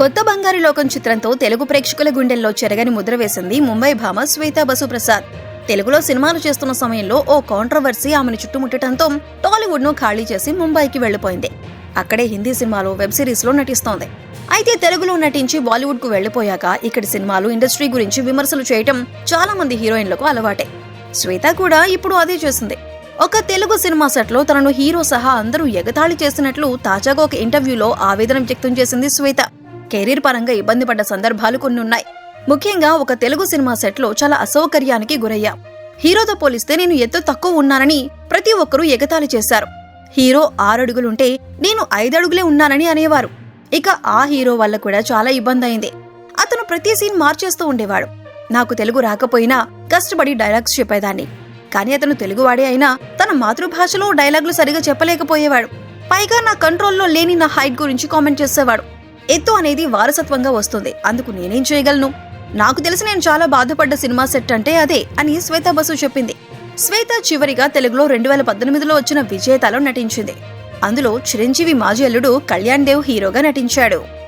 కొత్త బంగారు లోకం చిత్రంతో తెలుగు ప్రేక్షకుల గుండెల్లో చెరగని ముద్ర వేసింది ముంబై భామ శ్వేతా బసు ప్రసాద్ తెలుగులో సినిమాలు చేస్తున్న సమయంలో ఓ కాంట్రవర్సీ ఆమెను చుట్టుముట్టడంతో టాలీవుడ్ను ఖాళీ చేసి ముంబైకి వెళ్ళిపోయింది అక్కడే హిందీ సినిమాలు వెబ్ సిరీస్లో నటిస్తోంది. అయితే తెలుగులో నటించి బాలీవుడ్కు వెళ్ళిపోయాక ఇక్కడి సినిమాలు ఇండస్ట్రీ గురించి విమర్శలు చేయటం చాలా మంది హీరోయిన్లకు అలవాటే. శ్వేత కూడా ఇప్పుడు అదే చేసింది. ఒక తెలుగు సినిమా సెట్లో తనను హీరో సహా అందరూ ఎగతాళి చేసినట్లు తాజాగా ఒక ఇంటర్వ్యూలో ఆవేదన వ్యక్తం చేసింది శ్వేత. కెరీర్ పరంగా ఇబ్బంది పడ్డ సందర్భాలు కొన్ని ఉన్నాయి ముఖ్యంగా ఒక తెలుగు సినిమా సెట్లో చాలా అసౌకర్యానికి గురయ్యా. హీరోతో పోలిస్తే నేను ఎత్తు తక్కువ ఉన్నానని ప్రతి ఒక్కరూ ఎగతాళి చేశారు. హీరో ఆరడుగులుంటే నేను ఐదడుగులే ఉన్నానని అనేవారు. ఇక ఆ హీరో వల్ల కూడా చాలా ఇబ్బంది అయింది. అతను ప్రతి సీన్ మార్చేస్తూ ఉండేవాడు. నాకు తెలుగు రాకపోయినా కష్టపడి డైలాగ్స్ చెప్పేదాన్ని. కానీ అతను తెలుగువాడే అయినా తన మాతృభాషలో డైలాగులు సరిగా చెప్పలేకపోయేవాడు. పైగా నా కంట్రోల్లో లేని నా హైట్ గురించి కామెంట్ చేసేవాడు. ఎత్తు అనేది వారసత్వంగా వస్తుంది. అందుకు నేనేం చేయగలను? నాకు తెలిసి నేను చాలా బాధపడ్డ సినిమా సెట్ అంటే అదే అని శ్వేత బసు చెప్పింది. శ్వేత చివరిగా తెలుగులో రెండు వేల పద్దెనిమిదిలో వచ్చిన విజేతలో నటించింది. అందులో చిరంజీవి మాజీ అల్లుడు కళ్యాణ్ దేవ్ హీరోగా నటించాడు.